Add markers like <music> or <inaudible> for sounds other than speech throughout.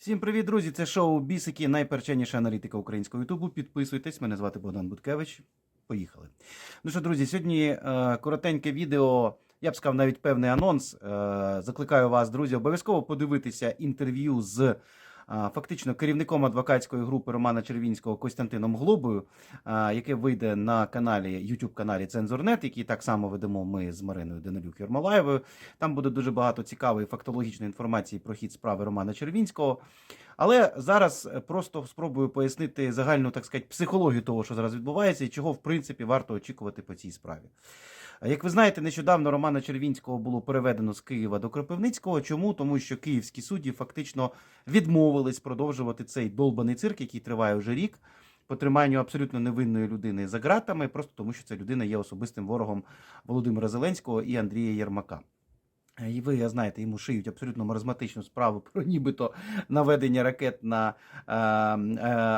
Всім привіт, друзі! Це шоу Бісики, найперченіша аналітика українського Ютубу. Підписуйтесь, мене звати Богдан Буткевич. Поїхали. Ну що, друзі, сьогодні е, коротеньке відео. Я б сказав, навіть певний анонс. Е, закликаю вас, друзі, обов'язково подивитися інтерв'ю з фактично керівником адвокатської групи Романа Червінського Костянтином Глобою, яке вийде на каналі, youtube каналі Цензурнет, який так само ведемо ми з Мариною Денилюк Єрмолаєвою. Там буде дуже багато цікавої фактологічної інформації про хід справи Романа Червінського. Але зараз просто спробую пояснити загальну, так сказати, психологію того, що зараз відбувається, і чого, в принципі, варто очікувати по цій справі. Як ви знаєте, нещодавно Романа Червінського було переведено з Києва до Кропивницького. Чому? Тому що київські судді фактично відмовились продовжувати цей долбаний цирк, який триває вже рік, по триманню абсолютно невинної людини за ґратами, просто тому що ця людина є особистим ворогом Володимира Зеленського і Андрія Єрмака. І ви, знаєте, йому шиють абсолютно маразматичну справу <laughs> про нібито наведення ракет на е, е,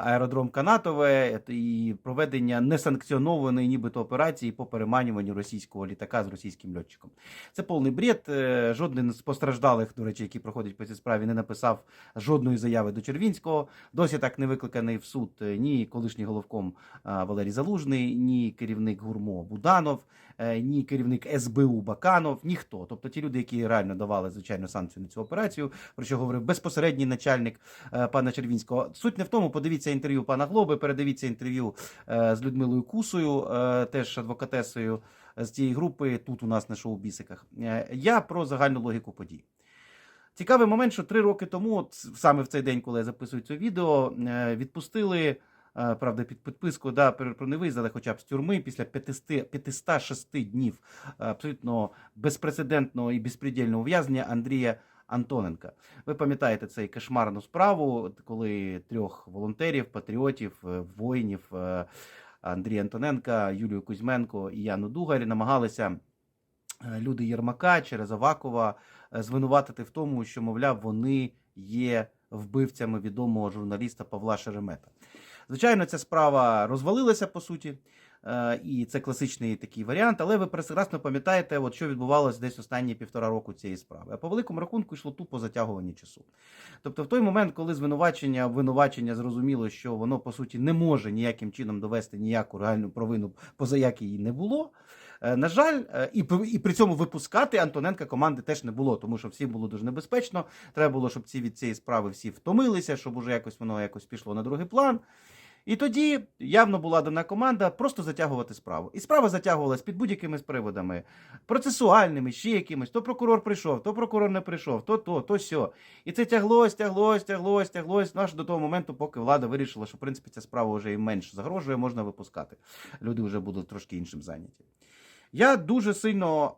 аеродром Канатове і проведення несанкціонованої нібито операції по переманюванню російського літака з російським льотчиком. Це повний бред. Е, Жоден з постраждалих, до речі, які проходять по цій справі, не написав жодної заяви до Червінського. Досі так не викликаний в суд е, ні колишній головком е, Валерій Залужний, ні керівник гурмо Буданов, ні керівник СБУ Баканов, ніхто. Тобто ті люди, які реально давали звичайно санкцію на цю операцію, про що говорив безпосередній начальник е, пана Червінського. Суть не в тому, подивіться інтерв'ю пана Глоби, передивіться інтерв'ю е, з Людмилою Кусою, е, теж адвокатесою з цієї групи. Тут у нас на шоу Бісиках. Е, Я про загальну логіку подій. Цікавий момент, що три роки тому, саме в цей день, коли я записую це відео, е, відпустили. Е, Правда, під підписку да, про невиїзд, хоча б з тюрми після 500, 506 днів е, абсолютно безпрецедентного і безпредельного ув'язнення Андрія Антоненка. Ви пам'ятаєте цей кошмарну справу, коли трьох волонтерів, патріотів, е, воїнів Андрія Антоненка, Юлію Кузьменко і Яну Дугарі намагалися люди Єрмака через Авакова звинуватити в тому, що, мовляв, вони є вбивцями відомого журналіста Павла Шеремета. Звичайно, ця справа розвалилася по суті, е, і це класичний такий варіант, але ви прекрасно пам'ятаєте, от що відбувалося десь останні півтора року цієї справи. А по великому рахунку йшло тупо затягування часу. Тобто, в той момент, коли звинувачення, обвинувачення зрозуміло, що воно по суті не може ніяким чином довести ніяку реальну провину, поза як її не було. Е, На жаль, е, і, і при цьому випускати Антоненка команди теж не було, тому що всім було дуже небезпечно. Треба було, щоб ці від цієї справи всі втомилися, щоб уже якось воно якось пішло на другий план. І тоді явно була дана команда просто затягувати справу. І справа затягувалась під будь-якими приводами процесуальними, ще якимись. То прокурор прийшов, то прокурор не прийшов, то то, то сьо. І це тяглось, тяглось, тяглось, тяглось. Ну, аж до того моменту, поки влада вирішила, що в принципі ця справа вже і менш загрожує, можна випускати. Люди вже будуть трошки іншим зайняті. Я дуже сильно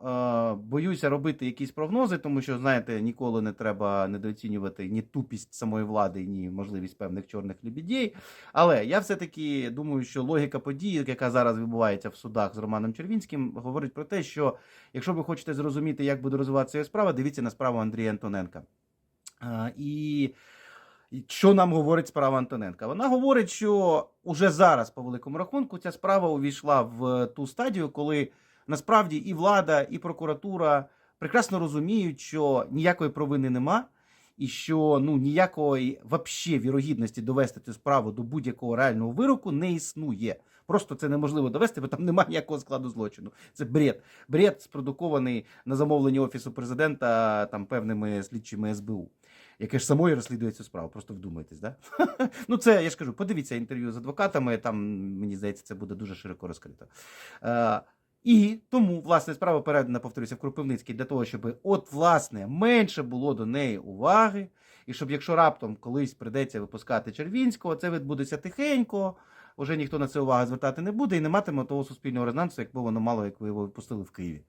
е, боюся робити якісь прогнози, тому що, знаєте, ніколи не треба недооцінювати ні тупість самої влади, ні можливість певних чорних лебідей. Але я все-таки думаю, що логіка подій, яка зараз відбувається в судах з Романом Червінським, говорить про те, що якщо ви хочете зрозуміти, як буде розвиватися справа, дивіться на справу Андрія Антоненка. Е, і що нам говорить справа Антоненка? Вона говорить, що уже зараз, по великому рахунку, ця справа увійшла в ту стадію, коли насправді і влада, і прокуратура прекрасно розуміють, що ніякої провини нема, і що ну ніякої вообще вірогідності довести цю справу до будь-якого реального вироку не існує. Просто це неможливо довести, бо там немає ніякого складу злочину. Це бред. Бред спродукований на замовлення офісу президента там певними слідчими СБУ. Яке ж самої розслідує цю справу, просто вдумайтесь, да? <laughs> ну це я ж кажу, подивіться інтерв'ю з адвокатами, там мені здається, це буде дуже широко розкрито. І тому, власне, справа передана, повторюся, в Кропивницький для того, щоб, от, власне, менше було до неї уваги, і щоб, якщо раптом колись прийдеться випускати Червінського, це відбудеться тихенько, вже ніхто на це увагу звертати не буде і не матиме того суспільного резонансу, якби воно мало, як ви його випустили в Києві.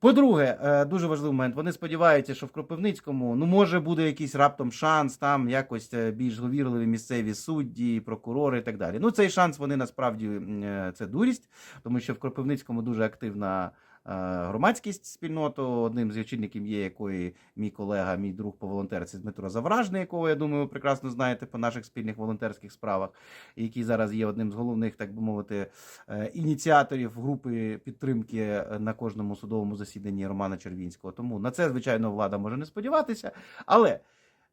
По-друге, е, дуже важливий момент. Вони сподіваються, що в Кропивницькому ну може буде якийсь раптом шанс, там якось е, більш говірливі місцеві судді, прокурори і так далі. Ну цей шанс вони насправді е, це дурість, тому що в Кропивницькому дуже активна громадськість спільноту. Одним з очільників є якої мій колега, мій друг по волонтерці Дмитро Завражний, якого я думаю, ви прекрасно знаєте по наших спільних волонтерських справах, який зараз є одним з головних, так би мовити, е, ініціаторів групи підтримки е, на кожному судовому засіданні Романа Червінського. Тому на це, звичайно, влада може не сподіватися. Але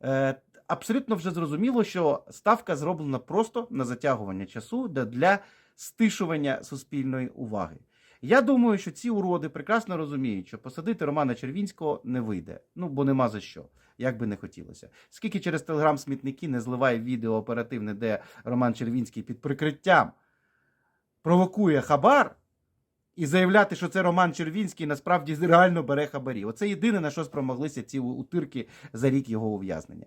е, абсолютно вже зрозуміло, що ставка зроблена просто на затягування часу для стишування суспільної уваги. Я думаю, що ці уроди прекрасно розуміють, що посадити Романа Червінського не вийде. Ну бо нема за що, як би не хотілося. Скільки через телеграм-смітники не зливає відео оперативне, де Роман Червінський під прикриттям провокує хабар. І заявляти, що це Роман Червінський насправді реально бере хабарі. Оце єдине, на що спромоглися ці утирки за рік його ув'язнення.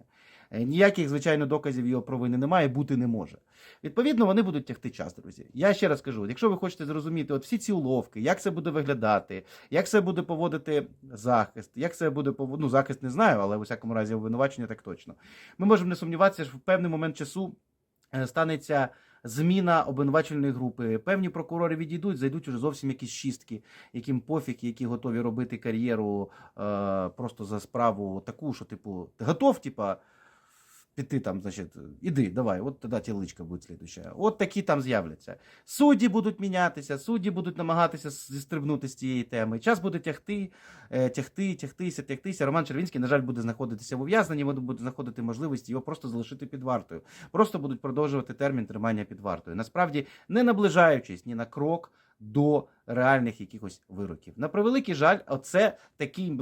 Е, Ніяких, звичайно, доказів його провини немає, бути не може. Відповідно, вони будуть тягти час, друзі. Я ще раз кажу: якщо ви хочете зрозуміти, от всі ці уловки, як це буде виглядати, як це буде поводити захист, як це буде поводити, ну, захист не знаю, але в усякому разі обвинувачення так точно. Ми можемо не сумніватися, що в певний момент часу е, станеться зміна обвинувачувальної групи. Певні прокурори відійдуть, зайдуть уже зовсім якісь шістки, яким пофіг, які готові робити кар'єру е, просто за справу таку, що, типу, ти готов, типа. Піти там, значить, іди, давай, от тоді тіличка буде слідуща. От такі там з'являться. Судді будуть мінятися, судді будуть намагатися зістрибнути з цієї теми. Час буде тягти, е, тягти, тягтися, тягтися. Роман Червінський, на жаль, буде знаходитися в ув'язненні, вони будуть знаходити можливість його просто залишити під вартою. Просто будуть продовжувати термін тримання під вартою. Насправді, не наближаючись ні на крок до реальних якихось вироків. На превеликий жаль, оце такий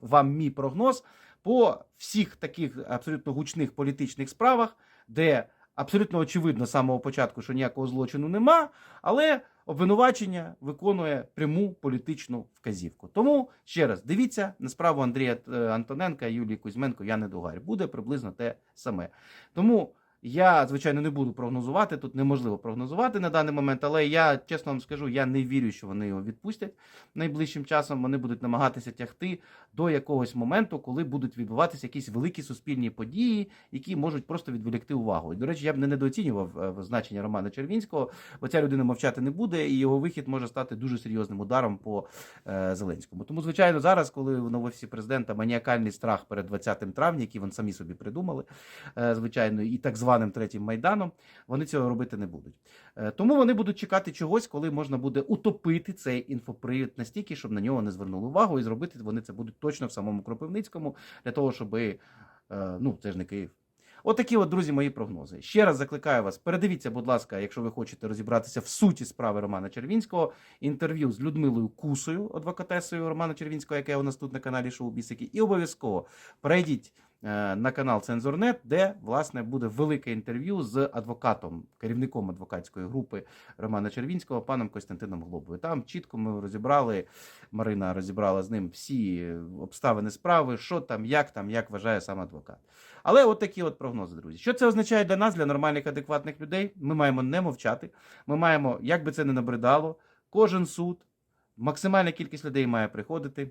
вам, мій прогноз по всіх таких абсолютно гучних політичних справах, де абсолютно очевидно з самого початку, що ніякого злочину нема, але обвинувачення виконує пряму політичну вказівку. Тому ще раз дивіться на справу Андрія е, Антоненка Юлії Кузьменко, я не догарю. Буде приблизно те саме. Тому. Я, звичайно, не буду прогнозувати. Тут неможливо прогнозувати на даний момент, але я чесно вам скажу, я не вірю, що вони його відпустять найближчим часом. Вони будуть намагатися тягти до якогось моменту, коли будуть відбуватися якісь великі суспільні події, які можуть просто відволікти увагу. І, до речі, я б не недооцінював е, значення Романа Червінського, бо ця людина мовчати не буде, і його вихід може стати дуже серйозним ударом по е, Зеленському. Тому, звичайно, зараз, коли в офісі президента маніакальний страх перед 20 травня, який вони самі собі придумали, е, звичайно, і так званим третім майданом, вони цього робити не будуть. Е, Тому вони будуть чекати чогось, коли можна буде утопити цей інфопривід настільки, щоб на нього не звернули увагу, і зробити вони це будуть точно в самому Кропивницькому, для того, щоб ну це ж не Київ. От от, друзі, мої прогнози. Ще раз закликаю вас, передивіться, будь ласка, якщо ви хочете розібратися в суті справи Романа Червінського, інтерв'ю з Людмилою Кусою, адвокатесою Романа Червінського, яке у нас тут на каналі Шоу Бісики, і обов'язково перейдіть е, на канал Цензорнет, де власне буде велике інтерв'ю з адвокатом, керівником адвокатської групи Романа Червінського, паном Костянтином Глобою. Там чітко ми розібрали, Марина розібрала з ним всі обставини справи, що там, як там, як вважає сам адвокат. Але от такі от прогнози, друзі. Що це означає для нас, для нормальних, адекватних людей? Ми маємо не мовчати. Ми маємо, як би це не набридало, кожен суд, максимальна кількість людей має приходити.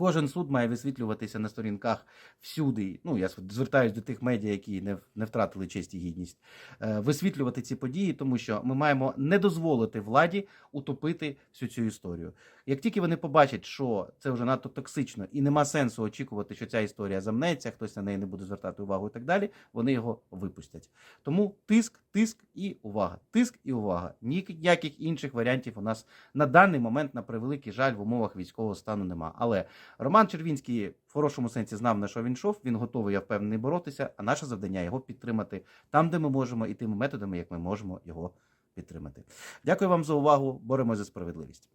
Кожен суд має висвітлюватися на сторінках всюди. Ну, я звертаюся до тих медіа, які не, не втратили честь і гідність, е, висвітлювати ці події, тому що ми маємо не дозволити владі утопити всю цю історію. Як тільки вони побачать, що це вже надто токсично і нема сенсу очікувати, що ця історія замнеться, хтось на неї не буде звертати увагу і так далі, вони його випустять. Тому тиск, тиск і увага. Тиск і увага. Ніяких інших варіантів у нас на даний момент, на превеликий жаль, в умовах військового стану нема. Але Роман Червінський в хорошому сенсі знав, на що він йшов. Він готовий, я впевнений, боротися. А наше завдання його підтримати там, де ми можемо, і тими методами, як ми можемо його підтримати. Дякую вам за увагу. Боремося за справедливість.